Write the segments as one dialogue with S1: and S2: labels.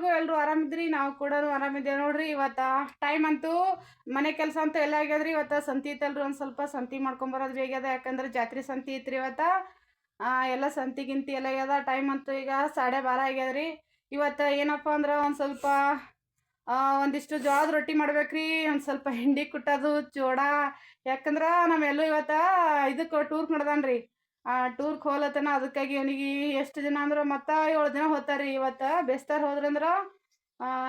S1: ಎಲ್ಲರಿಗೂ ಎಲ್ಲರೂ ಆರಾಮಿದ್ರಿ ನಾವು ಕೂಡ ಆರಾಮಿದ್ದೇವೆ ನೋಡ್ರಿ. ಇವತ್ತು ಟೈಮ್ ಅಂತೂ ಮನೆ ಕೆಲಸ ಅಂತೂ ಎಲ್ಲ ಆಗ್ಯದ್ರಿ. ಇವತ್ತು ಸಂತಿ ಐತಲ್ರಿ ಒಂದು ಸ್ವಲ್ಪ ಸಂತಿ ಮಾಡ್ಕೊಂಬರೋದು ಆಗ್ಯದ. ಯಾಕಂದ್ರೆ ಜಾತ್ರೆ ಸಂತಿ ಐತ್ರಿ ಇವತ್ತು. ಎಲ್ಲ ಸಂತಿ ಗಿಂತಿ ಎಲ್ಲ ಆಗ್ಯದ. ಟೈಮ್ ಅಂತೂ ಈಗ ಸಾಡೆ ಬಾರ ಆಗ್ಯದ್ರಿ. ಇವತ್ತು ಏನಪ್ಪ ಅಂದ್ರೆ ಒಂದು ಸ್ವಲ್ಪ ಒಂದಿಷ್ಟು ಜೋಳದ ರೊಟ್ಟಿ ಮಾಡ್ಬೇಕ್ರಿ. ಒಂದು ಸ್ವಲ್ಪ ಹಿಂಡಿ ಕುಟ್ಟೋದು, ಚೂಡ. ಯಾಕಂದ್ರೆ ನಾವೆಲ್ಲೂ ಇವತ್ತು ಇದಕ್ಕೆ ಟೂರ್ ನಡ್ದಾನ್ರಿ ಆ ಟೂರ್ಗೆ ಹೋಲತ್ತನ ಅದಕ್ಕಾಗಿ ಅವನಿಗೆ ಎಷ್ಟು ದಿನ ಅಂದ್ರೆ ಮತ್ತೆ ಏಳು ದಿನ ಹೋಗ್ತಾರೆ ಇವತ್ತು. ಬೇಸ್ತಾರ ಹೋದ್ರಂದ್ರೆ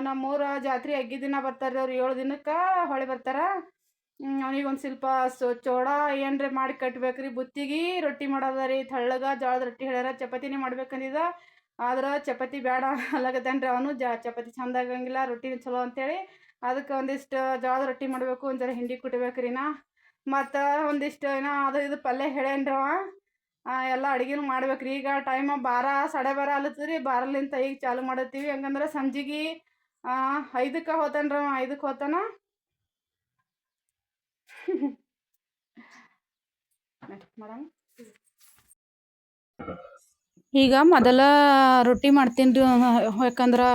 S1: ನಮ್ಮೂರ ಜಾತ್ರೆ ಅಗ್ಗಿ ದಿನ ಬರ್ತಾರೆ ಅವ್ರು ಏಳು ದಿನಕ್ಕೆ ಹೊಳೆ ಬರ್ತಾರೆ. ಅವನಿಗೆ ಒಂದು ಸ್ವಲ್ಪ ಸೊ ಚೋಡ ಏನ್ರಿ ಮಾಡಿ ಕಟ್ಬೇಕ್ರಿ, ಬುತ್ತಿಗೆ ರೊಟ್ಟಿ ಮಾಡೋದ ರೀ ತಳ್ಳಗ, ಜೋಳದ ರೊಟ್ಟಿ ಹೇಳ್ಯಾರ, ಚಪಾತಿನೇ ಮಾಡ್ಬೇಕಂದಿದ. ಆದ್ರೆ ಚಪಾತಿ ಬೇಡ ಅಲ್ಲಾಗತ್ತೇನ್ರಿ ಅವನು, ಜಾ, ಚಪಾತಿ ಚಂದ ಆಗಂಗಿಲ್ಲ, ರೊಟ್ಟಿನ ಚಲೋ ಅಂತೇಳಿ. ಅದಕ್ಕೆ ಒಂದಿಷ್ಟು ಜೋಳದ ರೊಟ್ಟಿ ಮಾಡಬೇಕು ಒಂಥರ ಹಿಂಡಿ ಕುಟ್ಬೇಕ್ರಿ ನಾ. ಮತ್ತು ಒಂದಿಷ್ಟು ಏನೋ ಅದು ಇದು ಪಲ್ಯ ಹೇಳೇನ್ರವ ಎಲ್ಲ ಅಡುಗೆನೂ ಮಾಡ್ಬೇಕ್ರಿ. ಈಗ ಟೈಮ್ ಬಾರ ಸಾಡೆ ಬಾರ ಆಲತ್ತದ್ರಿ ಬಾರಲಿಂತ ಈಗ ಚಾಲು ಮಾಡತ್ತೀವಿ. ಹಂಗಂದ್ರೆ ಸಂಜೆಗೆ ಐದಕ್ಕೆ ಹೋತಾನ್ರಿ ಅವ, ಐದಕ್ಕೆ ಹೋತಾನ? ಮೇಡಮ್ ಈಗ ಮೊದಲ ರೊಟ್ಟಿ ಮಾಡ್ತೀನಿ ರೀ ಯಾಕಂದ್ರೆ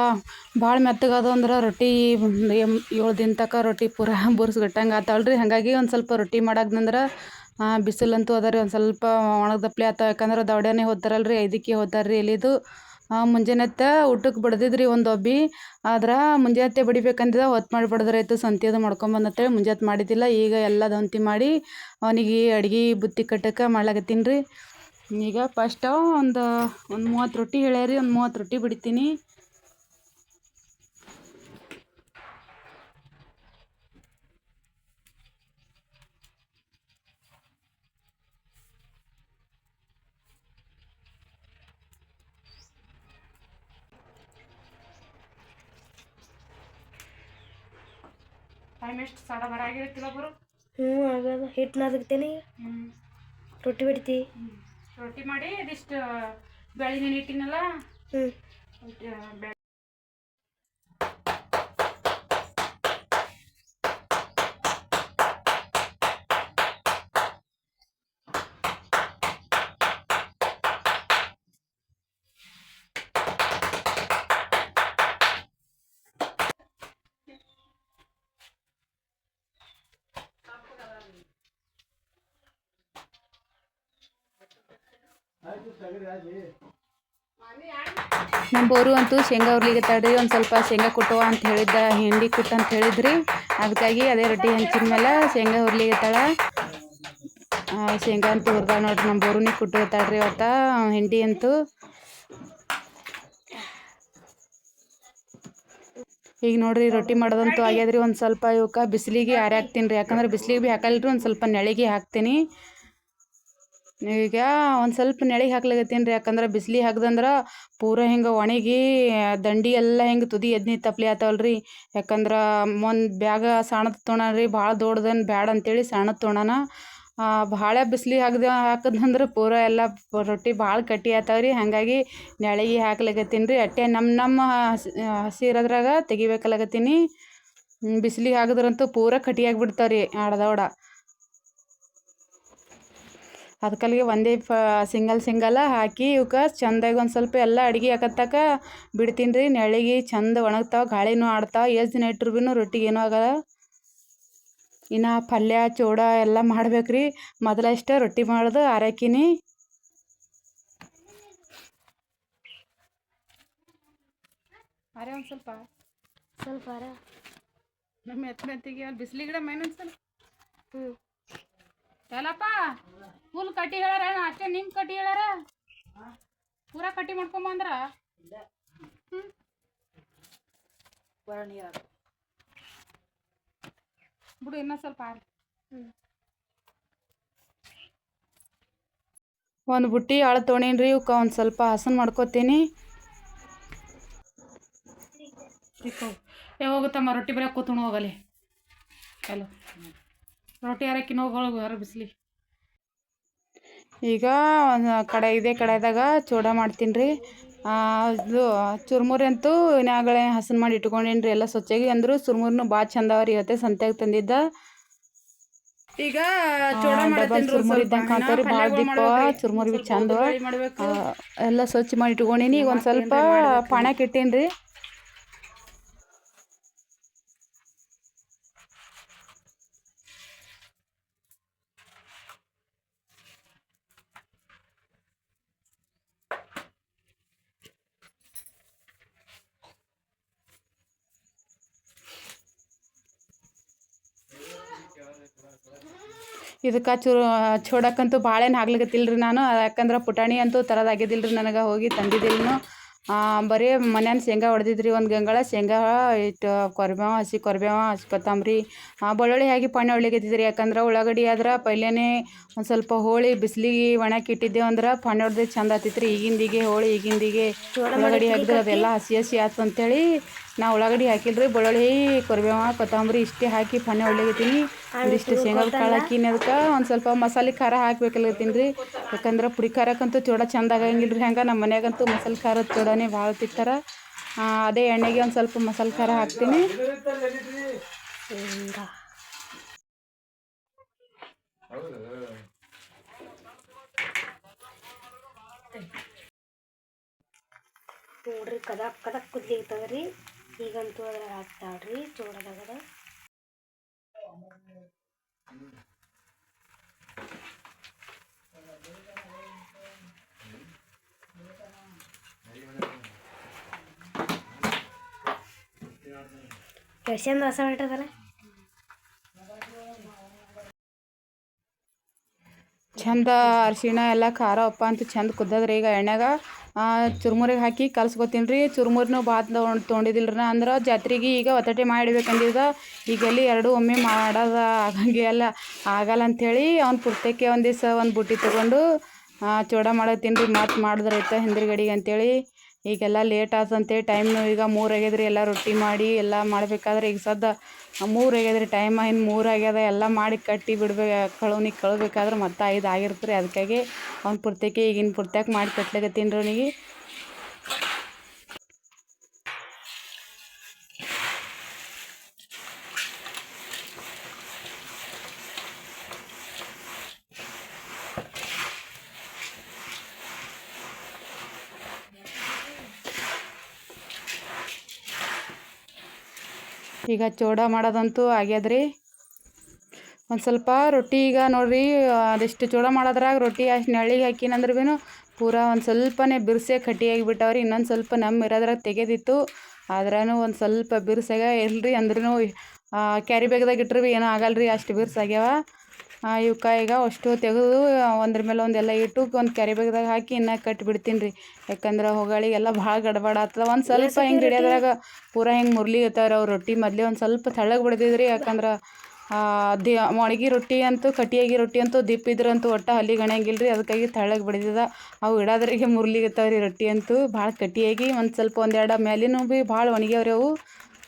S1: ಭಾಳ ಮೆತ್ತಗದು ಅಂದ್ರೆ ರೊಟ್ಟಿ ಏಳು ದಿನ ತಕ ರೊಟ್ಟಿ ಪೂರ ಬುರ್ಸ್ಗಟ್ಟಂಗೆ ಆತಾವಲ್ರಿ ಹಾಗಾಗಿ ಒಂದು ಸ್ವಲ್ಪ ರೊಟ್ಟಿ ಮಾಡಾಕ್ನಂದ್ರೆ ಬಿಸಿಲಂತೂ ಅದ ರೀ ಒಂದು ಸ್ವಲ್ಪ ಒಣಗದಪ್ಲೆ ಆತ, ಯಾಕಂದ್ರೆ ದೌಡ್ಯಾನೆ ಹೋಗ್ತಾರಲ್ರಿ ಐದಕ್ಕೆ ಹೋಗ್ತಾರ್ರಿ ಎಲ್ಲಿದು ಮುಂಜಾನೆತ್ತ ಊಟಕ್ಕೆ ಬಡ್ದಿದ್ರಿ ಒಂದು ಒಬ್ಬಿ, ಆದ್ರೆ ಮುಂಜಾನೆತ್ತೆ ಬಡಿಬೇಕಂದಿದ, ಹೊತ್ತು ಮಾಡಿ ಬಡ್ದ್ರಾಯ್ತು ಸಂತಿಯದು ಮಾಡ್ಕೊಂಬಂದತ್ತೇಳಿ ಮುಂಜಾನೆ ಮಾಡಿದ್ದಿಲ್ಲ, ಈಗ ಎಲ್ಲ ದಂತಿ ಮಾಡಿ ಅವನಿಗೆ ಅಡ್ಗೆ ಬುತ್ತಿ ಕಟ್ಟಕ್ಕೆ ಮಾಡ್ಲಾಕತ್ತೀನಿ ರೀ. ಈಗ ಫಸ್ಟ್ ಒಂದು ಒಂದು ಮೂವತ್ತು ರೊಟ್ಟಿ ಹೇಳ್ಯಾರಿ, ಒಂದು ಮೂವತ್ತು ರೊಟ್ಟಿ ಬಿಡ್ತೀನಿ. ಟೈಮ್ ಎಷ್ಟು ಸಾಡ ಬರ ಆಗಿರ್ತಿಲ್ಲ ಬರು
S2: ಹ್ಞೂ ಆಗದ ಹಿಟ್ಟು ನಾದಕ್ತೇನೆ
S1: ಹ್ಞೂ
S2: ರೊಟ್ಟಿ ಬಿಡ್ತಿ.
S1: ರೊಟ್ಟಿ ಮಾಡಿ ಇದಿಷ್ಟು ಬೆಳೆ ನೆನಿಟ್ಟಿನಲ್ಲ
S2: ಹ್ಞೂ
S1: ನಮ್ಮ ಬೋರು ಅಂತೂ ಶೇಂಗಾ ಅವ್ರಿಗೆ ತಡ್ರಿ ಒಂದು ಸ್ವಲ್ಪ ಶೇಂಗಾ ಕುಟ್ಟುವ ಅಂತ ಹೇಳಿದ್ದ, ಹಿಂಡಿ ಕುಟ್ಟ ಅಂತ ಹೇಳಿದ್ರಿ. ಅದಕ್ಕಾಗಿ ಅದೇ ರೊಟ್ಟಿ ಹಂಚಿದ ಮೇಲೆ ಶೇಂಗಾ ಹುರ್ಲಿಗೆ ತಳ. ಶೇಂಗಾ ಅಂತೂ ಹುರ್ದ ನೋಡ್ರಿ ನಮ್ಮ ಬೋರುನಿ ತಡ್ರಿ ಅವತ್ತ, ಹಿಂಡಿ ಅಂತೂ. ಈಗ ನೋಡ್ರಿ, ರೊಟ್ಟಿ ಮಾಡೋದಂತೂ ಆಗ್ಯದ್ರಿ, ಒಂದು ಸ್ವಲ್ಪ ಇವಕ್ಕೆ ಬಿಸಿಲಿಗೆ ಆರಿ ಹಾಕ್ತೀನಿ ರೀ. ಯಾಕಂದ್ರೆ ಬಿಸಿಲಿಗೆ ಭೀ ಹಾಕಲ್ರಿ, ಒಂದು ಸ್ವಲ್ಪ ನೆಳಿಗೆ ಹಾಕ್ತೀನಿ. ಈಗ ಒಂದು ಸ್ವಲ್ಪ ನೆಳಿಗೆ ಹಾಕ್ಲಾಗತ್ತೀನಿ ರೀ ಯಾಕಂದ್ರೆ ಬಿಸ್ಲಿ ಹಾಕ್ದಂದ್ರೆ ಪೂರ ಹಿಂಗೆ ಒಣಗಿ ದಂಡಿ ಎಲ್ಲ ಹಿಂಗೆ ತುದಿ ಎದ್ದು ಆತವಲ್ಲ ರೀ ಯಾಕಂದ್ರೆ ಒಂದು ಬ್ಯಾಗ ಸಣ್ಣದು ತೊಗೊಳರಿ ಭಾಳ ದೊಡ್ಡದೇನು ಬ್ಯಾಡ ಅಂತೇಳಿ ಸಣ್ಣದು ತೊಗೊಳನ ಭಾಳ ಬಿಸಿಲಿ ಹಾಕ್ದ ಹಾಕಿದಂದ್ರೆ ಪೂರ ಎಲ್ಲ ರೊಟ್ಟಿ ಭಾಳ ಕಟ್ಟಿ ರೀ ಹಾಗಾಗಿ ನೆಳಿಗೆ ಹಾಕ್ಲಾಗತ್ತೀನಿ ರೀ ಅಟ್ಟೆ ನಮ್ಮ ನಮ್ಮ ಹಸಿ ಹಸಿ ಇರೋದ್ರಾಗ ತೆಗಿಬೇಕಲಾಗತ್ತೀನಿ ಬಿಸಿಲಿಗೆ ಹಾಕಿದ್ರಂತೂ ಪೂರ ಕಟ್ಟಿಯಾಗಿ ಬಿಡ್ತಾವ್ರಿ ಅಡ್ದವಡ ಅದಕ್ಕಲ್ಲಿಗೆ ಒಂದೇ ಫ ಸಿಂಗಲ್ ಸಿಂಗಲ ಹಾಕಿ ಇವಕ್ಕೆ ಚಂದಾಗಿ ಒಂದು ಸ್ವಲ್ಪ ಎಲ್ಲ ಅಡ್ಗೆ ಹಾಕತ್ತಕ ಬಿಡ್ತೀನಿ ರೀ ನೆಳಿಗೆ ಚಂದ ಒಣಗ್ತಾವ ಗಾಳಿನೂ ಆಡ್ತಾವ ಎಷ್ಟು ದಿನ ಇಟ್ಟರು ಭೀನು ರೊಟ್ಟಿಗೆ ಏನೂ ಆಗಲ್ಲ. ಇನ್ನು ಪಲ್ಯ ಚೂಡ ಎಲ್ಲ ಮಾಡ್ಬೇಕು ರೀ ಮೊದಲಷ್ಟೇ ರೊಟ್ಟಿ ಮಾಡೋದು ಆರಾಕಿನಿ. ಅರೆ ಒಂದು ಸ್ವಲ್ಪ.
S2: ಸ್ವಲ್ಪ ಅರ
S1: ನಮ್ಮ ಮೆತ್ತಿಗೆ ಅಲ್ಲಿ ಬಿಸಿಲಿಗಿಡ ಮೈನೊಂದ್ಸಲ
S2: ಹ್ಞೂ
S1: ಎಲ್ಲಪ್ಪ ಫುಲ್ ಕಟ್ಟಿ ಹೇಳಾರ ಅಷ್ಟೇ ನಿಮ್ ಕಟ್ಟಿ ಹೇಳಾರ ಪೂರಾ ಕಟ್ಟಿ ಮಾಡ್ಕೊಂಬಂದ್ರ ಬಿಡು ಇನ್ನೂ ಸ್ವಲ್ಪ ಆರಿ. ಒಂದು ಬುಟ್ಟಿ ಆಳು ರೀ ಇವಕ್ಕೆ ಒಂದು ಸ್ವಲ್ಪ ಹಸನ್ ಮಾಡ್ಕೋತೀನಿ. ಏ ಹೋಗುತ್ತಮ್ಮ ರೊಟ್ಟಿ ಬರೀ ಕೂತ್ಕೊಂಡು ಹೋಗಲಿ. ಹಲೋ ರೊಟ್ಟಿ ಯಾರಕ್ಕಿನ ಹೋಗೋಳು ಹೊರ ಬಿಸಿಲಿ ಈಗ ಒಂದು ಕಡೆ ಇದೇ ಕಡೆದಾಗ ಚೂಡ ಮಾಡ್ತೀನಿ ರೀ. ಅದು ಚುರ್ಮುರಿ ಅಂತೂ ಇನ್ನಾಗಲೇ ಹಸನ್ ಮಾಡಿ ಇಟ್ಕೊಂಡೇನಿ ರೀ ಎಲ್ಲ ಸ್ವಚ್ಛಾಗಿ. ಅಂದ್ರು ಚುರ್ಮುರಿನೂ ಭಾಳ ಚಂದ ಅವ ರೀ ಇವತ್ತೇ ಸಂತ್ಯಾಗ ತಂದಿದ್ದ. ಈಗ
S2: ಚುರ್ಮುರಿ ಇದ್ದಂಗೆ ಕಾಣ್ತಾವ್ರಿ ಭಾಳ ದೀಪ
S1: ಚುರ್ಮುರಿ ಭೀ ಚಂದ ಎಲ್ಲ ಸ್ವಚ್ಛ ಮಾಡಿ ಇಟ್ಕೊಂಡೀನಿ. ಈಗ ಒಂದು ಸ್ವಲ್ಪ ಪಾಣ್ಯಾಕ ಇಟ್ಟೀನಿ ರೀ. ಇದಕ್ಕೆ ಚೂರು ಚೂಡಕ್ಕಂತೂ ಭಾಳೇನು ಆಗ್ಲಿಕತ್ತಿಲ್ಲ ರೀ ನಾನು. ಯಾಕಂದ್ರೆ ಪುಟಾಣಿ ಅಂತೂ ತರೋದಾಗಿದ್ದಿಲ್ಲ ರೀ ನನಗೆ ಹೋಗಿ ತಂದಿದ್ದಿಲ್ಲನು ಬರೀ ಮನ್ಯಾನ ಶೇಂಗಾ ಹೊಡೆದಿದ್ರಿ ಒಂದು ಗಂಗಾಳ ಶೇಂಗಾ ಇಟ್ಟು ಕೊರ್ಬೇವ ಹಸಿ ಕೊರ್ಬೇವ ಹಸಿ ಕೊತ್ತಂಬರಿ ಬೆಳ್ಳುಳ್ಳಿ ಹಾಕಿ ಪಣ್ಣೆ ಹೊಡ್ಲಿಕತ್ತಿದ್ರಿ. ಯಾಕಂದ್ರೆ ಉಳ್ಳಾಗಡ್ಡಿ ಆದ್ರೆ ಪೈಲೇನೆ ಒಂದು ಸ್ವಲ್ಪ ಹೋಳಿ ಬಿಸಿಲಿಗೆ ಒಣಕ್ಕೆ ಇಟ್ಟಿದ್ದೇವೆ ಅಂದ್ರೆ ಪಣ್ಣೆ ಹೊಡೆದ್ರೆ ಚಂದ ಆತಿತ್ತು ರೀ ಈಗಿಂದಿಗೆ ಹೋಳಿ ಈಗಿಂದಿಗೆ ಉಳ್ಳಾಗಡ್ಡಿ ಹಾಕಿದ್ರೆ ಅದೆಲ್ಲ ಹಸಿ ಹಸಿ ಆಯ್ತು ಅಂತೇಳಿ ನಾ ಉಳ್ಳಾಗಡ್ಡಿ ಹಾಕಿಲ್ರಿ ಬೆಳ್ಳುಳ್ಳಿ ಕೊರ್ಬೇವ ಕೊತ್ತಂಬರಿ ಇಷ್ಟೇ ಹಾಕಿ ಪನ್ನೆ ಹೊಡ್ಲಿಕತ್ತೀನಿ ಒಂದಿಷ್ಟು ಶೇಂಗಾದ ಕಾಳು ಹಾಕಿನಿ ಅದಕ್ಕೆ. ಒಂದು ಸ್ವಲ್ಪ ಮಸಾಲೆ ಖಾರ ಹಾಕ್ಬೇಕಲ್ಲತ್ತೀನಿ ರೀ ಯಾಕಂದ್ರೆ ಪುಡಿ ಖಾರಕ್ಕಂತೂ ಚೂಡ ಚಂದ ಆಗಂಗಿಲ್ಲ ರೀ ಹಂಗೆ ನಮ್ಮ ಮನ್ಯಾಗಂತೂ ಮಸಾಲೆ ಖಾರದ ಚೂಡನೇ ಭಾಳ ತಿಕ್ತಾರ ಅದೇ ಎಣ್ಣೆಗೆ ಒಂದು ಸ್ವಲ್ಪ ಮಸಾಲೆ ಖಾರ ಹಾಕ್ತೀನಿ.
S2: ನೋಡ್ರಿ ಕದಕ್ ಕದಕ್ ಕುದ್ಲಿರ್ತದ್ರಿ. ಈಗಂತೂ ಅದ್ರಾಗ ಹಾಕ್ತಾಳ್ರಿ ಚೂಡದಾಗ ಎಷ್ಟು ಚಂದ ರಸ ಹೊರಟದಲ್ಲ
S1: ಚಂದ ಅರಿಶಿಣ ಎಲ್ಲ ಖಾರ, ಉಪ್ಪ ಅಂತ ಚಂದ ಕುದ್ದದ್ರಿ ಈಗ ಎಣ್ಣೆಗ ಚುರ್ಮುರಿಗೆ ಹಾಕಿ ಕಲ್ಸ್ಕೊತೀನಿ ರೀ ಚುರ್ಮುರಿನೂ ಭಾತ್ ತೊಗೊಂಡಿದ್ದಿಲ್ಲ ರೀ ಅಂದ್ರೆ ಜಾತ್ರೆಗೆ ಈಗ ಒತ್ತಟೆ ಮಾಡಿಬೇಕಂದಿದ್ದ ಈಗ ಎಲ್ಲಿ ಎರಡು ಒಮ್ಮೆ ಮಾಡೋದು ಆಗಂಗೆ ಅಲ್ಲ ಆಗಲ್ಲ ಅಂಥೇಳಿ ಅವ್ನು ಪುರ್ತಕ್ಕೆ ಒಂದು ದಿವಸ ಒಂದು ಬುಟ್ಟಿ ತೊಗೊಂಡು ಚೂಡ ಮಾಡತ್ತೀನಿ ರೀ ಮತ್ತು ಮಾಡಿದ್ರೈತೆ ಹಿಂದಿರುಗಡೆಗೆ ಅಂತೇಳಿ ಈಗೆಲ್ಲ ಲೇಟ್ ಆತಂತೆ ಟೈಮ್ನು ಈಗ ಮೂರು ಆಗ್ಯದ್ರಿ, ಎಲ್ಲ ರೊಟ್ಟಿ ಮಾಡಿ, ಎಲ್ಲ ಮಾಡಬೇಕಾದ್ರೆ ಈಗ ಸದ್ದ ಮೂರು ಆಗ್ಯದ್ರಿ ಟೈಮ್ ಇನ್ನು ಮೂರು ಆಗ್ಯದ, ಎಲ್ಲ ಮಾಡಿ ಕಟ್ಟಿ ಬಿಡ್ಬೇಕು ಕಳವ್ನಿಗೆ ಕಳಬೇಕಾದ್ರೆ ಮತ್ತೆ ಐದು ಆಗಿರುತ್ತೆ ರೀ ಅದಕ್ಕಾಗಿ ಅವ್ನ ಪುರ್ತೆಕೆ ಈಗಿನ ಪುರ್ತಕ್ಕೆ ಮಾಡಿ ಕಟ್ಲಿಕತ್ತೀನಿ ರೀ ಅವನಿಗೆ. ಈಗ ಚೂಡ ಮಾಡೋದಂತೂ ಆಗ್ಯದ್ರಿ. ಒಂದು ಸ್ವಲ್ಪ ರೊಟ್ಟಿ ಈಗ ನೋಡ್ರಿ, ಅದೆಷ್ಟು ಚೂಡ ಮಾಡೋದ್ರಾಗ ರೊಟ್ಟಿ ಅಷ್ಟು ನೆಳ್ಳಿಗೆ ಹಾಕಿನಂದ್ರೆ ಭೀ ಪೂರಾ ಒಂದು ಸ್ವಲ್ಪನೇ ಬಿರ್ಸೆ ಕಟ್ಟಿಯಾಗಿ ಬಿಟ್ಟವ್ರಿ ಇನ್ನೊಂದು ಸ್ವಲ್ಪ ನಮ್ಮ ಇರೋದ್ರಾಗ ತೆಗೆದಿತ್ತು ಆದ್ರೂ ಒಂದು ಸ್ವಲ್ಪ ಬಿರ್ಸಾಗ ಇಲ್ರಿ ಅಂದ್ರೂ ಕ್ಯಾರಿ ಬ್ಯಾಗ್ದಾಗ ಇಟ್ಟರು ಭೀ ಏನೂ ಆಗಲ್ರಿ, ಅಷ್ಟು ಬಿರ್ಸಾಗ್ಯಾವ ಇವಕ್ಕೆ ಈಗ ಅಷ್ಟು ತೆಗೆದು ಒಂದ್ರ ಮೇಲೆ ಒಂದೆಲ್ಲ ಇಟ್ಟು ಒಂದು ಕೆರೆ ಬೇಗದಾಗ ಹಾಕಿ ಇನ್ನು ಕಟ್ಟಿಬಿಡ್ತೀನಿ ರೀ ಯಾಕಂದ್ರೆ ಹೊಗಳಿಗೆಲ್ಲ ಭಾಳ ಗಡಬಡ ಆಗ್ತದ ಒಂದು ಸ್ವಲ್ಪ ಹಿಂಗೆ ಹಿಡಿಯೋದ್ರಾಗ ಪೂರ ಹಿಂಗೆ ಮುರ್ಲಿಗತ್ತಾರ ಅವ್ರು ರೊಟ್ಟಿ ಮೊದಲೇ ಒಂದು ಸ್ವಲ್ಪ ತೆಳ್ಳಗೆ ಬಿಡ್ದಿದ್ರಿ. ಯಾಕಂದ್ರೆ ದಿ ಒಣಗಿ ರೊಟ್ಟಿ ಅಂತೂ ಕಟ್ಟಿಯಾಗಿ ರೊಟ್ಟಿ ಅಂತೂ ದಿಪ್ಪ ಇದ್ರಂತೂ ಒಟ್ಟು ಹಲ್ಲಿ ಗಣಂಗಿಲ್ಲ ರೀ ಅದಕ್ಕಾಗಿ ತೆಳ್ಳಗೆ ಬಿಡ್ದಿದ. ಅವು ಇಡೋದ್ರಿಗೆ ಮುರ್ಲಿಗತ್ತಾವ ರೀ ರೊಟ್ಟಿ ಅಂತೂ. ಭಾಳ ಕಟ್ಟಿಯಾಗಿ ಒಂದು ಸ್ವಲ್ಪ ಒಂದೆರಡು ಮೇಲಿನೂ ಭೀ ಭಾಳ ಒಣಗ್ಯಾವ್ರಿ ಅವು.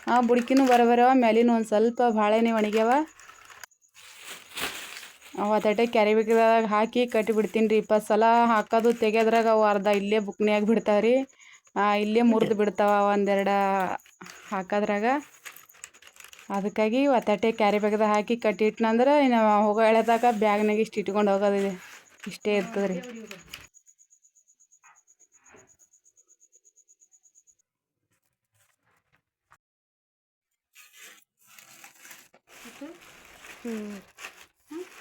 S1: ಆ ಬುಡ್ಕಿನೂ ಬರಬರವ ಮೇಲಿನೂ ಒಂದು ಸ್ವಲ್ಪ ಭಾಳನೇ ಒಣಗ್ಯಾವ. ಅವತ್ತಟೆ ಕ್ಯಾರಿ ಬ್ಯಾಗ್ದಾಗ ಹಾಕಿ ಕಟ್ಟಿಬಿಡ್ತೀನಿ ರೀ ಇಪ್ಪತ್ತು ಸಲ ಹಾಕೋದು ತೆಗೆದ್ರಾಗ ಅವು ಅರ್ಧ ಇಲ್ಲೇ ಬುಕ್ನ್ಯಾಗ ಬಿಡ್ತಾವೆ ರೀ ಇಲ್ಲೇ ಮುರಿದು ಬಿಡ್ತಾವ ಒಂದೆರಡು ಹಾಕೋದ್ರಾಗ. ಅದಕ್ಕಾಗಿ ಒತ್ತಟೆ ಕ್ಯಾರಿ ಬ್ಯಾಗ್ದಾಗ ಹಾಕಿ ಕಟ್ಟಿಟ್ನಂದ್ರೆ ಇನ್ನು ಹೋಗೋ ಎಳೆದಾಗ ಬ್ಯಾಗ್ನಾಗ ಇಷ್ಟು ಇಟ್ಕೊಂಡು ಹೋಗೋದಿದೆ ಇಷ್ಟೇ ಇರ್ತದೆ ರೀ
S2: ಹ್ಞೂ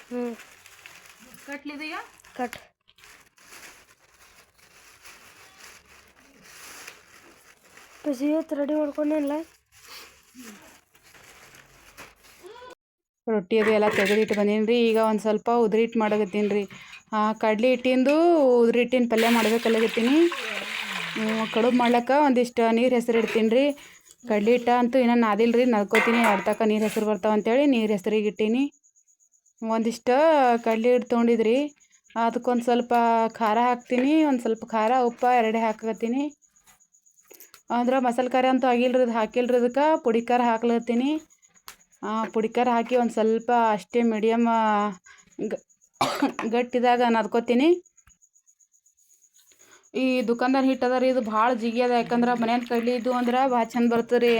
S2: ಹ್ಞೂ
S1: ಕಟ್ಲಿದೆಯಾ?
S2: ಕಟ್. ಬಸ್ ಇವತ್ತು ರೆಡಿ ಮಾಡ್ಕೊಂಡೇನಿಲ್ಲ
S1: ರೊಟ್ಟಿ ಅದು ಎಲ್ಲ ತೆಗೆದಿಟ್ಟು ಬಂದೀನಿ ರೀ ಈಗ ಒಂದು ಸ್ವಲ್ಪ ಉದ್ರಿ ಹಿಟ್ಟು ಮಾಡಕತ್ತೀನಿ ರೀ. ಕಡ್ಲೆ ಹಿಟ್ಟಿಂದು ಉದ್ರಿ ಹಿಟ್ಟಿನ ಪಲ್ಯ ಮಾಡ್ಬೇಕಲ್ಲಗತ್ತೀನಿ. ಕಡುಬು ಮಾಡ್ಲಕ್ಕ ಒಂದಿಷ್ಟು ನೀರು ಹೆಸರು ಇಡ್ತೀನಿ ರೀ ಕಡ್ಲಿ ಹಿಟ್ಟ ಅಂತೂ ಇನ್ನೂ ನಾದಿಲ್ಲ ರೀ ನದ್ಕೋತೀನಿ ಅರ್ಧಕ್ಕ ನೀರು ಹೆಸರು ಬರ್ತಾವೆ ಅಂತೇಳಿ ನೀರು ಹೆಸರಿಗೆ ಇಟ್ಟೀನಿ. ಒಂದಿಷ್ಟು ಕಡ್ಲೆ ಹಿಟ್ಟು ತೊಗೊಂಡಿದ್ರಿ ಅದಕ್ಕೊಂದು ಸ್ವಲ್ಪ ಖಾರ ಹಾಕ್ತೀನಿ, ಒಂದು ಸ್ವಲ್ಪ ಖಾರ, ಉಪ್ಪು ಎರಡೇ ಹಾಕತ್ತೀನಿ ಅಂದ್ರೆ ಮಸಾಲೆ ಖಾರ ಅಂತೂ ಆಗಿಲ್ರಿ, ಅದು ಹಾಕಿಲ್ರಿ ಅದಕ್ಕೆ, ಪುಡಿ ಖಾರ ಹಾಕ್ಲತ್ತೀನಿ. ಪುಡಿ ಖಾರ ಹಾಕಿ ಒಂದು ಸ್ವಲ್ಪ ಅಷ್ಟೇ ಮೀಡಿಯಮ್ ಗಟ್ಟಿದಾಗ ನದ್ಕೋತೀನಿ ಈ ದುಕಾನ್ದಾರ ಹಿಟ್ಟು ಅದ ರೀ ಇದು ಭಾಳ ಜಿಗಿ ಅದ, ಯಾಕಂದ್ರೆ ಮನೆಯನ್ನು ಕಡ್ಲಿ ಇದ್ದು ಅಂದ್ರೆ ಭಾಳ ಚಂದ ಬರ್ತದೆ ರೀ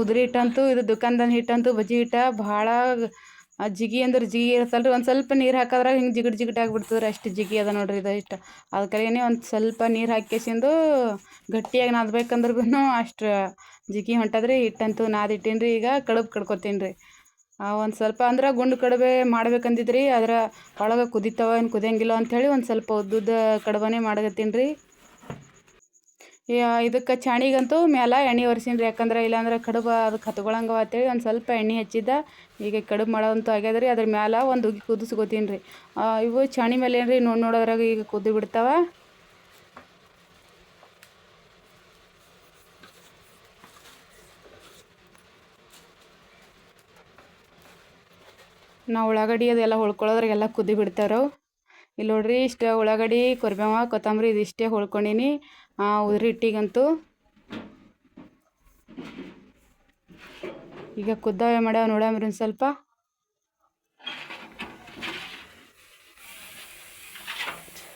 S1: ಉದ್ರಿ ಹಿಟ್ಟಂತೂ ಇದು ದುಕಾನ್ದಾನ ಹಿಟ್ಟಂತೂ ಬಜ್ಜಿ ಹಿಟ್ಟ ಭಾಳ ಜಿಗಿ ಅಂದ್ರೆ ಜಿಗಿ ಇರ್ತಲ್ಲ ರೀ ಒಂದು ಸ್ವಲ್ಪ ನೀರು ಹಾಕಿದ್ರಾಗ ಹಿಂಗೆ ಜಿಗಿಟ್ ಜಿಗಿಟ್ ಆಗಿಬಿಡ್ತದೆ ರೀ ಅಷ್ಟು ಜಿಗಿ ಅದ ನೋಡ್ರಿ ಇದು ಇಷ್ಟ. ಅದಕ್ಕೇನೆ ಒಂದು ಸ್ವಲ್ಪ ನೀರು ಹಾಕಿಸಿಂದು ಗಟ್ಟಿಯಾಗಿ ನಾದ್ಬೇಕಂದ್ರೆ ಅಷ್ಟು ಜಿಗಿ ಹೊಂಟದ್ರಿ. ಹಿಟ್ಟಂತೂ ನಾದಿಟ್ಟೀನಿ ರೀ ಈಗ ಕಡುಬು ಕಡ್ಕೊತೀನಿ ರೀ ಒಂದು ಸ್ವಲ್ಪ ಅಂದ್ರೆ ಗುಂಡು ಕಡುಬೆ ಮಾಡ್ಬೇಕಂದಿದ್ರಿ ಅದ್ರ ಒಳಗೆ ಕುದಿತಾವ ಏನು ಕುದಿಯಂಗಿಲ್ಲ ಅಂಥೇಳಿ ಒಂದು ಸ್ವಲ್ಪ ಉದ್ದುದ ಕಡುಬನೇ ಮಾಡಕತ್ತೀನಿ ರೀ ಇದಕ್ಕೆ ಚಾಣಿಗಂತೂ ಮ್ಯಾಲ ಎಣ್ಣೆ ಒರ್ಸೀನಿ ರೀ ಯಾಕಂದ್ರೆ ಇಲ್ಲಾಂದ್ರೆ ಕಡುಬು ಅದು ಕತ್ಕೊಳಂಗವ ಅಂತೇಳಿ ಒಂದು ಸ್ವಲ್ಪ ಎಣ್ಣೆ ಹಚ್ಚಿದ್ದ. ಈಗ ಕಡುಬು ಮಾಡೋದಂತೂ ಆಗ್ಯದ ರೀ ಅದ್ರ ಮ್ಯಾಲ ಒಂದು ಉಗಿ ಕುದಿಸ್ಕೋತೀನಿ ರೀ ಇವು ಚಾಣಿ ಮೇಲೆ ಏನು ರೀ ನೋಡಿ, ನೋಡೋದ್ರಾಗ ಈಗ ಕುದ್ದು ಬಿಡ್ತಾವ. ನಾವು ಉಳ್ಳಾಗಡ್ಡಿ ಅದೆಲ್ಲ ಹೊಳ್ಕೊಳ್ಳೋದ್ರಾಗೆಲ್ಲ ಕುದ್ದು ಬಿಡ್ತಾರೋ ಇಲ್ಲಿ ನೋಡ್ರಿ ಇಷ್ಟು ಉಳ್ಳಾಗಡ್ಡಿ, ಕೊರ್ಬೇವ, ಕೊತ್ತಂಬರಿ ಇದಿಷ್ಟೇ ಹೊಳ್ಕೊಂಡೀನಿ. ಉದ್ರಿ ಹಿಟ್ಟಿಗಂತೂ ಈಗ ಕುದ್ದಾವೆ ಮಾಡ್ಯಾವ ನೋಡಮ್ರಿ ಒಂದು ಸ್ವಲ್ಪ.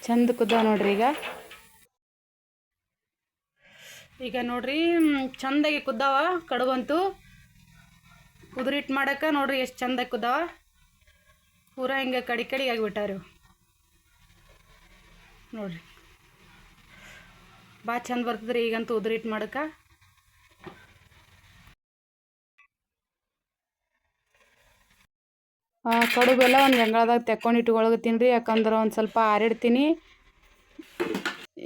S1: ಚಂದ ಕುದ್ದಾವ ನೋಡ್ರಿ ಈಗ. ಈಗ ನೋಡ್ರಿ ಚಂದಾಗಿ ಕುದ್ದಾವ ಕಡುಬಂತು ಹಿಟ್ಟು ಮಾಡಕ್ಕೆ ನೋಡ್ರಿ ಎಷ್ಟು ಚಂದಾಗಿ ಕುದ್ದಾವ. ಪೂರ ಹಿಂಗೆ ಕಡಿ ಕಡಿಗೆ ಆಗಿಬಿಟ್ಟಾರ ನೋಡ್ರಿ. ಭಾಳ ಚಂದ ಬರ್ತದ್ರಿ, ಈಗಂತೂ ಉದ್ರಿ ಇಟ್ಟು ಮಾಡಕ್ಕೆ ಕಡುಬೆಲ್ಲ ಒಂದು ಗಂಗಾಳದಾಗ ತೆಕ್ಕೊಂಡು ಇಟ್ಕೊಳಗತ್ತೀನಿ ರೀ ಯಾಕಂದ್ರೆ ಒಂದು ಸ್ವಲ್ಪ ಆರಿಡ್ತೀನಿ.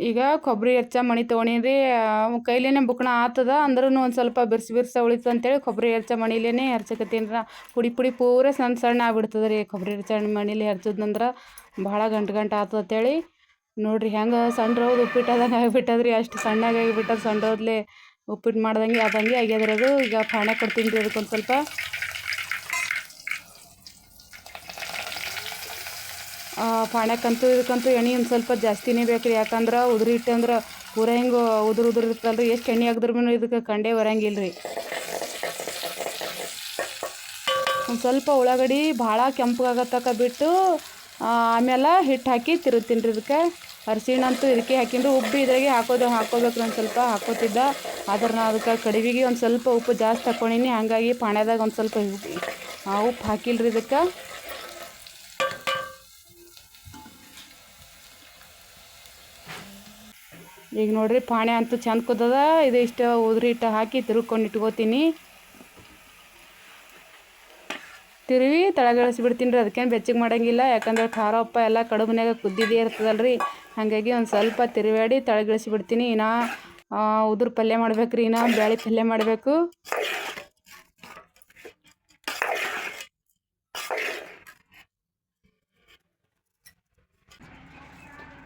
S1: ಈಗ ಕೊಬ್ಬರಿ ಹೆಚ್ಚ ಮಣಿ ತೊಗೊಂಡೀನಿ ಕೈಲೇನೆ ಬುಕ್ಣ ಆತದ ಅಂದ್ರೂ ಒಂದು ಸ್ವಲ್ಪ ಬಿರ್ಸಿ ಬಿರ್ಸ ಉಳಿತು ಅಂತೇಳಿ ಕೊಬ್ಬರಿ ಹೆಚ್ಚ ಮಣಿಲೇನೆ ಹೆರ್ಚಕತ್ತೀನಿ ರೀ ಪುಡಿ ಪುಡಿ ಪೂರ ಸಣ್ಣ ಸಣ್ಣ ಆಗ್ಬಿಡ್ತದೆ ರೀ ಕೊಬ್ಬರಿ ಹೆಚ್ಚ ಮಣಿಲಿ ಹೆರ್ಚದ್ನಂದ್ರೆ ಭಾಳ ಗಂಟು ಗಂಟು ಆತದ ಅಂತೇಳಿ. ನೋಡ್ರಿ ಹೆಂಗೆ ಸಣ್ಣ ರೌದು ಉಪ್ಪಿಟ್ಟದಂಗೆ ಆಗಿಬಿಟ್ಟದ್ರಿ. ಅಷ್ಟು ಸಣ್ಣಗೆ ಆಗಿಬಿಟ್ಟದ ಸಣ್ಣ ರೌದ್ಲೆ ಉಪ್ಪಿಟ್ಟು ಮಾಡ್ದಂಗೆ ಆದಂಗೆ ಅದು. ಈಗ ಫಾಣೆ ಕೊಡ್ತೀನಿ ರೀ ಅದಕ್ಕೊಂದು ಸ್ವಲ್ಪ. ಪಾಣ್ಯಕ್ಕಂತೂ ಇದಕ್ಕಂತೂ ಎಣ್ಣೆ ಒಂದು ಸ್ವಲ್ಪ ಜಾಸ್ತಿನೇ ಬೇಕು ರೀ ಯಾಕಂದ್ರೆ ಉದುರಿ ಇಟ್ಟಂದ್ರೆ ಪೂರ ಹಿಂಗೆ ಉದುರು ಉದುರು ಇರ್ತಲ್ಲ ರೀ ಎಷ್ಟು ಎಣ್ಣೆ ಹಾಕಿದ್ರೂ ಇದಕ್ಕೆ ಕಂಡೇ ಬರೋಂಗಿಲ್ಲ ರೀ ಒಂದು ಸ್ವಲ್ಪ ಉಳ್ಳಾಗಡ್ಡಿ ಭಾಳ ಕೆಂಪಗಾಗತ್ತಕ ಬಿಟ್ಟು ಆಮೇಲೆ ಹಿಟ್ಟು ಹಾಕಿ ತಿರುತ್ತೀನಿ ರೀ ಇದಕ್ಕೆ. ಅರಿಶಿಣ ಅಂತೂ ಇದಕ್ಕೆ ಹಾಕಿಂದು ಉಪ್ಪು ಇದ್ರಾಗೆ ಹಾಕೋದು ಹಾಕೋಬೇಕು ಒಂದು ಸ್ವಲ್ಪ ಹಾಕೋತಿದ್ದ. ಆದ್ರೆ ನಾ ಅದಕ್ಕೆ ಕಡಿವಿಗೆ ಒಂದು ಸ್ವಲ್ಪ ಉಪ್ಪು ಜಾಸ್ತಿ ಹಾಕ್ಕೊಂಡೀನಿ ಹಾಗಾಗಿ ಪಾಣ್ಯದಾಗ ಒಂದು ಸ್ವಲ್ಪ ಉಪ್ಪು ಆ, ಉಪ್ಪು ಹಾಕಿಲ್ಲ ರೀ ಇದಕ್ಕೆ. ಈಗ ನೋಡ್ರಿ ಪಾಣೆ ಅಂತೂ ಚಂದ ಕುದ್ದದ ಇದು ಇಷ್ಟು ಉದ್ರಿ ಹಿಟ್ಟು ಹಾಕಿ ತಿರುಗ್ಕೊಂಡು ಇಟ್ಕೋತೀನಿ. ತಿರುವಿ ತಳಗಳಿಸಿ ಬಿಡ್ತೀನಿ ರೀ, ಅದಕ್ಕೇನು ಬೆಚ್ಚಗೆ ಮಾಡೋಂಗಿಲ್ಲ. ಯಾಕಂದ್ರೆ ಖಾರ ಉಪ್ಪ ಎಲ್ಲ ಕಡುಬಿನಾಗ ಕುದ್ದಿದ್ದೇ ಇರ್ತದಲ್ಲ ರೀ ಹಾಗಾಗಿ ಒಂದು ಸ್ವಲ್ಪ ತಿರುವಾಡಿ ತೆಳಗಿಳಿಸಿ ಬಿಡ್ತೀನಿ ಇನ್ನು ಉದುರು ಪಲ್ಯ ಮಾಡ್ಬೇಕು ರೀ ಇನ್ನು ಬ್ಯಾಳಿ ಪಲ್ಯ ಮಾಡಬೇಕು.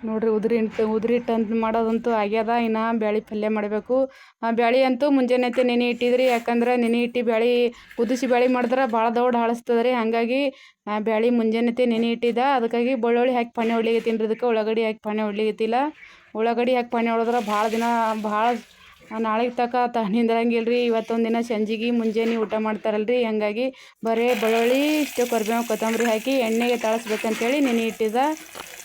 S1: ನೋಡ್ರಿ ಉದ್ರಿ ಉದ್ರಿ ಹಿಟ್ಟು ಮಾಡೋದಂತೂ ಆಗ್ಯದ. ಇನ್ನು ಬ್ಯಾಳಿ ಪಲ್ಯ ಮಾಡಬೇಕು. ಆ ಬ್ಯಾಳಿ ಅಂತೂ ಮುಂಜಾನೆತೆ ನೆನೆ ಇಟ್ಟಿದ್ರಿ. ಯಾಕಂದ್ರೆ ನೆನೆ ಇಟ್ಟು ಬ್ಯಾಳಿ ಕುದಿಸಿ ಬ್ಯಾಳಿ ಮಾಡಿದ್ರೆ ಭಾಳ ದೌಡ್ ಹಾಳಿಸ್ತದ ರೀ ಹಾಗಾಗಿ ಆ ಮುಂಜಾನೆ ನೆನೆ ಇಟ್ಟಿದ್ದ. ಅದಕ್ಕಾಗಿ ಬೆಳ್ಳುಳ್ಳಿ ಹಾಕಿ ಪಾನಿ ಹೊಡ್ಲಿಗತ್ತೀನಿ ರೀ ಅದಕ್ಕೆ ಉಳ್ಳಾಗಡ್ಡಿ ಹಾಕಿ ಪಾನಿ ಹೊಡ್ಲಿಗತ್ತಿಲ್ಲ ಉಳ್ಳಾಗಡ್ಡಿ ಹಾಕಿ ಪಾನಿ ಹೊಡೆದ್ರೆ ಭಾಳ ದಿನ ಭಾಳ ನಾಳೆಗೆ ತಕ ತ ನಿಂದ್ರಂಗಿಲ್ಲ ರೀ ಇವತ್ತೊಂದು ದಿನ ಸಂಜೆಗೆ ಮುಂಜಾನೆ ಊಟ ಮಾಡ್ತಾರಲ್ರಿ. ಹಾಗಾಗಿ ಬರೀ ಬೆಳ್ಳುಳ್ಳಿ, ಇಷ್ಟು ಕರಿಬೇವು, ಕೊತ್ತಂಬರಿ ಹಾಕಿ ಎಣ್ಣೆಗೆ ತಾಳಿಸ್ಬೇಕಂತೇಳಿ ನೆನೆ ಇಟ್ಟಿದ್ದ.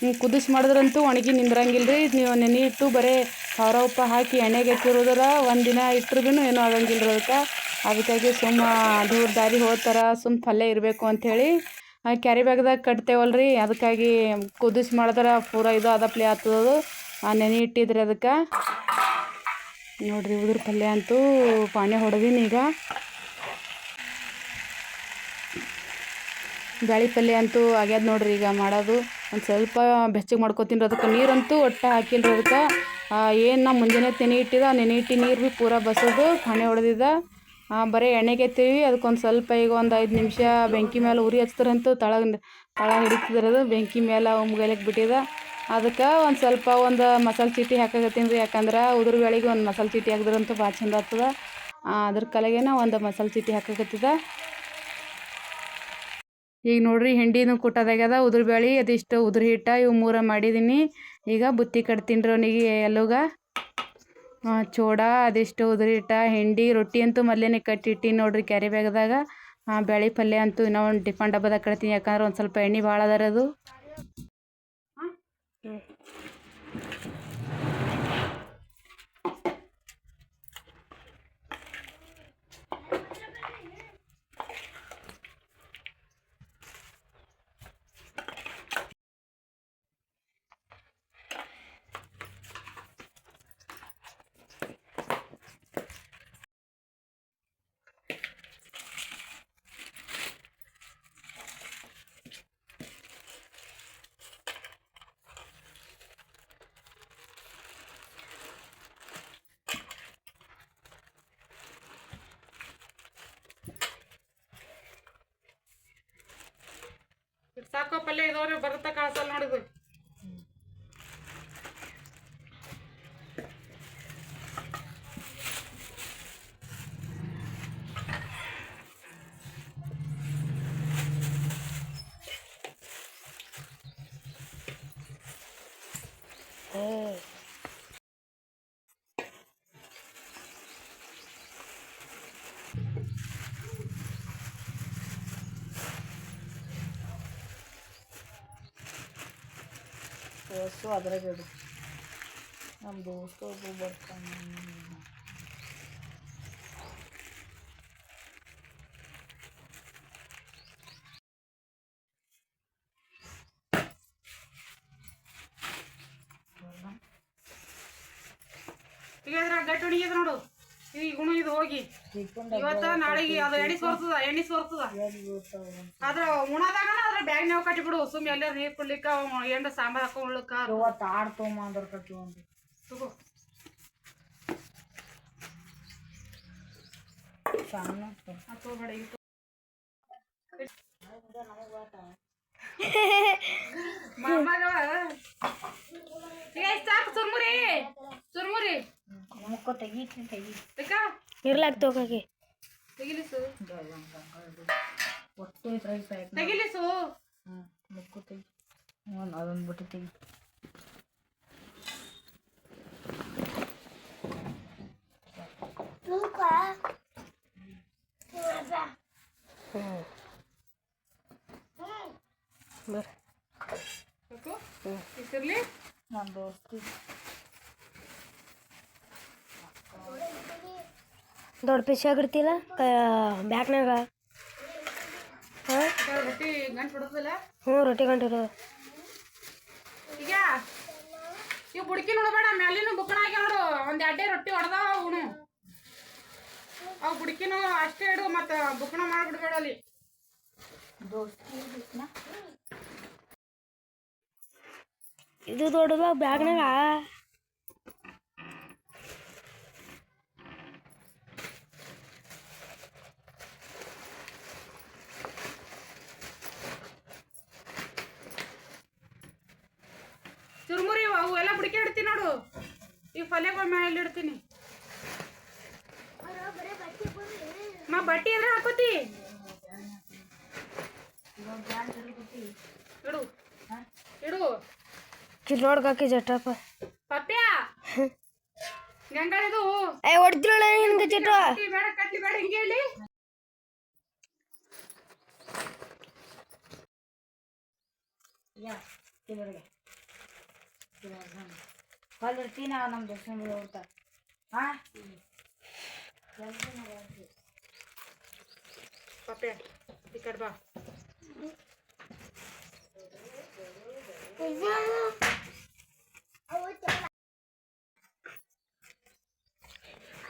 S1: ಹಿಂಗೆ ಕುದಿಸಿ ಮಾಡಿದ್ರಂತೂ ಒಣಗಿ ನಿಂದ್ರಂಗಿಲ್ಲ ರೀ ನೀವು ನೆನೆ ಇಟ್ಟು ಬರೀ ಖಾರ ಉಪ್ಪು ಹಾಕಿ ಎಣ್ಣೆಗೆ ಹಾಕಿರೋದ್ರ ಒಂದು ದಿನ ಇಟ್ಟರು ಭೀ ಏನೂ ಆಗಂಗಿಲ್ಲ ರೀ ಅದಕ್ಕೆ. ಅದಕ್ಕಾಗಿ ಸುಮ್ಮ ದೂರ ದಾರಿ ಹೋಗ್ತಾರ ಸುಮ್ಮ ಪಲ್ಯ ಇರಬೇಕು ಅಂಥೇಳಿ. ಕ್ಯಾರಿ ಬ್ಯಾಗ್ದಾಗ ಕಟ್ತೇವಲ್ಲ ರೀ ಅದಕ್ಕಾಗಿ ಕುದಿಸಿ ಮಾಡಿದ್ರೆ ಪೂರ ಇದು ಅದಪ್ಲೆ ಆಗ್ತದದು ನೆನೆ ಇಟ್ಟಿದ್ರಿ ಅದಕ್ಕೆ. ನೋಡಿರಿ ಉದ್ರ ಪಲ್ಯ ಅಂತೂ ಪಾನಿ ಹೊಡೆದೀನಿ ಈಗ. ಬ್ಯಾಳಿ ಪಲ್ಯ ಅಂತೂ ಆಗ್ಯದ ನೋಡ್ರಿ ಈಗ ಮಾಡೋದು. ಒಂದು ಸ್ವಲ್ಪ ಬೆಚ್ಚಗೆ ಮಾಡ್ಕೊತೀನಿ ಅದಕ್ಕೆ ನೀರಂತೂ ಒಟ್ಟು ಹಾಕಿಲ್ಲ ಅದಕ್ಕೆ. ಏನು ನಾ ಮುಂಜಾನೆ ನೆನೆ ಇಟ್ಟಿದ, ನೆನೆ ಇಟ್ಟು ನೀರು ಭೀ ಪೂರ ಬಸೋದು ಪಾಣೆ ಹೊಡೆದಿದ್ದ ಬರೀ ಎಣ್ಣೆಗೆ ಎತ್ತೀವಿ, ಅದಕ್ಕೊಂದು ಸ್ವಲ್ಪ ಈಗ ಒಂದು ಐದು ನಿಮಿಷ ಬೆಂಕಿ ಮೇಲೆ ಉರಿ ಹಚ್ತಾರಂತೂ ತಳಗ ತಳ ಅದು, ಬೆಂಕಿ ಮೇಲೆ ಮುಗಲಿಕ್ಕೆ ಬಿಟ್ಟಿದ. ಅದಕ್ಕೆ ಒಂದು ಸ್ವಲ್ಪ ಒಂದು ಮಸಾಲೆ ಚೀಟಿ ಹಾಕಾಕತ್ತೀನಿ ರೀ, ಯಾಕಂದ್ರೆ ಉದುರು ಬೇಳೆಗೆ ಒಂದು ಮಸಾಲೆ ಚೀಟಿ ಹಾಕಿದ್ರಂತೂ ಭಾಳ ಚಂದ ಆಗ್ತದ. ಅದ್ರ ಕಲೆಗೇನ ಒಂದು ಮಸಾಲೆ ಚೀಟಿ ಹಾಕಾಕತ್ತಿದ. ಈಗ ನೋಡ್ರಿ ಹಿಂಡಿನೂ ಕುಟ್ಟೋದಾಗ್ಯದ, ಉದುರು ಬೇಳೆ ಅದಿಷ್ಟು ಉದ್ರ ಹಿಟ್ಟ ಇವು ಮೂರ ಮಾಡಿದ್ದೀನಿ ಈಗ ಬುತ್ತಿ ಕಟ್ತೀನಿ ರೀ ಅವನಿಗೆ ಎಲ್ಲೋಗ. ಚೋಡ ಅದಿಷ್ಟು ಉದ್ರ ಹಿಟ್ಟ, ಹಿಂಡಿ, ರೊಟ್ಟಿ ಅಂತೂ ಮೊದಲೇನೆ ಕಟ್ಟಿಟ್ಟಿ ನೋಡ್ರಿ ಕ್ಯಾರಿ ಬ್ಯಾಗ್ದಾಗ. ಬೇಳೆ ಪಲ್ಯ ಅಂತೂ ಇನ್ನೊಂದು ಟಿಫನ್ ಡಬ್ಬದಾಗ ಕಟ್ತೀನಿ, ಯಾಕಂದ್ರೆ ಒಂದು ಸ್ವಲ್ಪ ಎಣ್ಣೆ ಭಾಳ ಅದ. ಸಾಕೋ ಪಲ್ಯ ಇದವ್ರೆ ಬರುತ್ತಾ ಕಾಸಲ್ಲ ನೋಡಿದ್ವಿ.
S2: ಹ್ಞೂ
S3: ವಸ್ತು ಅದ್ರಾಗ ಇಡು ನಮ್ಮ ದೋಸ್ತ ಒಬ್ಬ ಬರ್ತಾನೆ
S1: ಈಗ ಅದ್ರಾಗ ಗಟ್ಟಿ ಹೊಡಿಯದ ನೋಡು ಈಗ ಗುಣ ಇದು ಹೋಗಿ
S3: ಚಿಕ್ಕನ್
S1: ಇವತ್ತ ನಾಳೆಗೆ ಅದು ಎಣ್ಣೆ ಸೋರ್ತದ ಎಣ್ಣೆ ಸೋರ್ತದ
S3: ಆದ್ರೆ ಬೀಳ್ತಾವ
S1: ಅದ್ರ ಬ್ಯಾಗ್ ಅದ್ರ ಬ್ಯಾಗ್ ನಾವು ಕಟ್ಟಿಬಿಡು ಎಲ್ಲ ನೀರ್ ಕುಡ್ಲಿಕ್ಕ ಎಂಡ ಸಾಂಬಾರ್ ಹಾಕೊಂಡ್ಲಕ್ಕ.
S3: ಇವತ್ತು ಆಡ್ ತೊಗೊಂಬಂದ್ರ ಕಟ್ಟಿ
S1: ತಗೋ. ತಗೋಬೇಡ ಈಗ ಮಾಮಾಗ ಎಷ್ಟ್ ಸಾಕು ಚುರ್ಮುರಿ ಚುರ್ಮುರಿ
S3: ಮುಖ ತೆಗಿ.
S1: ಬೇಕ?
S2: ಇರ್ಲಾಕ್ ತಗೋಕೆ
S1: ತೆಗಿಲಿಸು
S3: ಒಟ್ಟು ಇದ್ರಾಗ ಪ್ಯಾಕ್
S1: ತೆಗಿಲಿಸು
S3: ಹ್ಞೂ ಮುಕ್ಕು ತೆಗಿ. ಹ್ಞೂ ಅದೊಂದು ಬಿಟ್ಟು ತೆಗಿ.
S2: ಹ್ಞೂ ಬರ್ರಿ
S1: ಬೇಕು ಇಸಿರ್ಲಿ
S3: ನಮ್ಮ ದೋಸ್ತಿ
S2: ದೊಡ್ಡ ಪಿಸಿ ಆಗಿರ್ತಿಲ್ಲ ಬ್ಯಾಗ್ನಾಗ ಹಾಂ?
S1: ರೊಟ್ಟಿ ಗಂಟು
S2: ಹ್ಞೂ ರೊಟ್ಟಿ ಗಂಟಿರೋದು
S1: ಈಗ ಇವ್ ಬುಡ್ಕಿ ನೋಡಬೇಡ ಮೇಲಿನ ಬುಕ್ಕಣ ಆಗಿ ನೋಡು ಒಂದು ಎರಡೇ ರೊಟ್ಟಿ ಹೊಡೆದಾವ ಅವನು. ಅವು ಬುಡ್ಕಿನು ಅಷ್ಟೇ ಇಡು ಮತ್ತು ಬುಕ್ಕಣ ಮಾಡಿಬಿಡ್ಬೇಡ ಅಲ್ಲಿ?
S2: ಇದು ದೊಡ್ಡದ ಬ್ಯಾಗ್ನಾಗ
S1: ಚುರುಮುರಿ ಇವು, ಅವು ಎಲ್ಲ ಬುಡ್ಕಿ ಇಡ್ತೀನಿ ನೋಡು ಈ ಪಲ್ಯಗಳ ಮೇಲೆ ಇಡ್ತೀನಿ? ಮಾ ಬಟ್ಟಿ ಎದ್ರ ಹಾಕೋತಿ? ಇಡು. ಇಡು.
S2: ಕಿಲ್ಲೋಡ್ಗಾಕಿ ಜಟ್ಟಪ್ಪ
S1: ಪಪ್ಯ ಗಂಗಾ ಇದು
S2: ಏ ಹೊಡ್ತಿರಲ್ಲ ನಿನ್ಗೆ ಚಿಟ್ಟು
S1: ಬೇಡ ಕತ್ತಿ ಬೇಡ ಹಿಂಗೆ ಹೇಳಿ.
S3: ಯಾ ತಿರುಗಿ ಕಲ್ಲಿರ್ತೀನಿ ನಮ್ಮ ದೋಸ್ತ ಹೋಗ್ತಾ ಹಾಂ
S1: ಪಪ್ಯ ಈ ಕಡೆ ಬಾ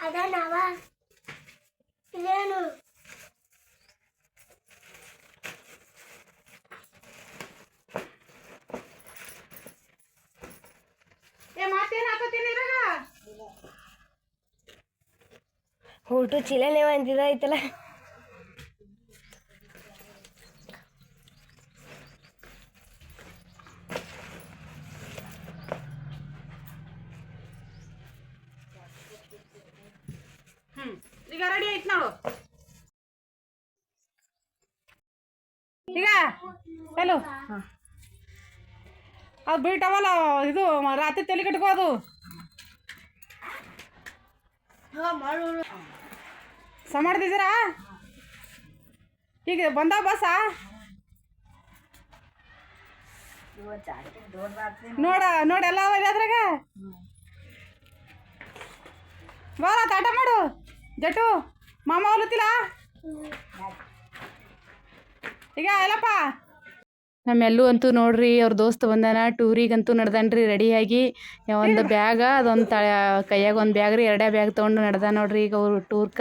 S2: ಅದನವ ಇದೇನು
S1: ಏ ಮಾತೇನ್ ಹಾಕೋತೀನಿ ಇರಾಗ
S2: ಊಟ ಚಿಲ್ಲನೆ ಅಂತಿದ ಐತಲ್ಲ
S1: ಹ್ಮ್ ಈಗ ರೆಡಿ ಐತ್ ನೋಡು ಈಗ ಹಲೋ ಅದು ಬಿಟ್ಟವಲ್ಲ ಇದು ರಾತ್ರಿ ತಲೆ ಕಟ್ಕೋ ಮಾಡ್ತಿದ್ದೀರಾ ಈಗ ಬಂದ
S3: ಬಸ್
S1: ನೋಡ ನೋಡ ಎಲ್ಲ ಅದ್ರಾಗ. ಬಾರ ತಾಟ ಮಾಡು. ಜಟು ಮಾಮ ಹೊಲತಿಲ್ಲ ಈಗ ಎಲ್ಲಪ್ಪ? ನಮ್ಮೆಲ್ಲೂ ಅಂತೂ ನೋಡ್ರಿ ಅವ್ರ ದೋಸ್ತ ಬಂದಾನ ಟೂರಿಗಂತೂ ನಡ್ದಾನ್ರಿ ರೆಡಿಯಾಗಿ. ಒಂದು ಬ್ಯಾಗ ಅದೊಂದು ತ ಕೈಯಾಗ ಒಂದು ಬ್ಯಾಗ್ ರೀ ಎರಡೇ ಬ್ಯಾಗ್ ತೊಗೊಂಡು ನಡ್ದ ನೋಡ್ರಿ ಈಗ ಅವರು ಟೂರ್ಕ.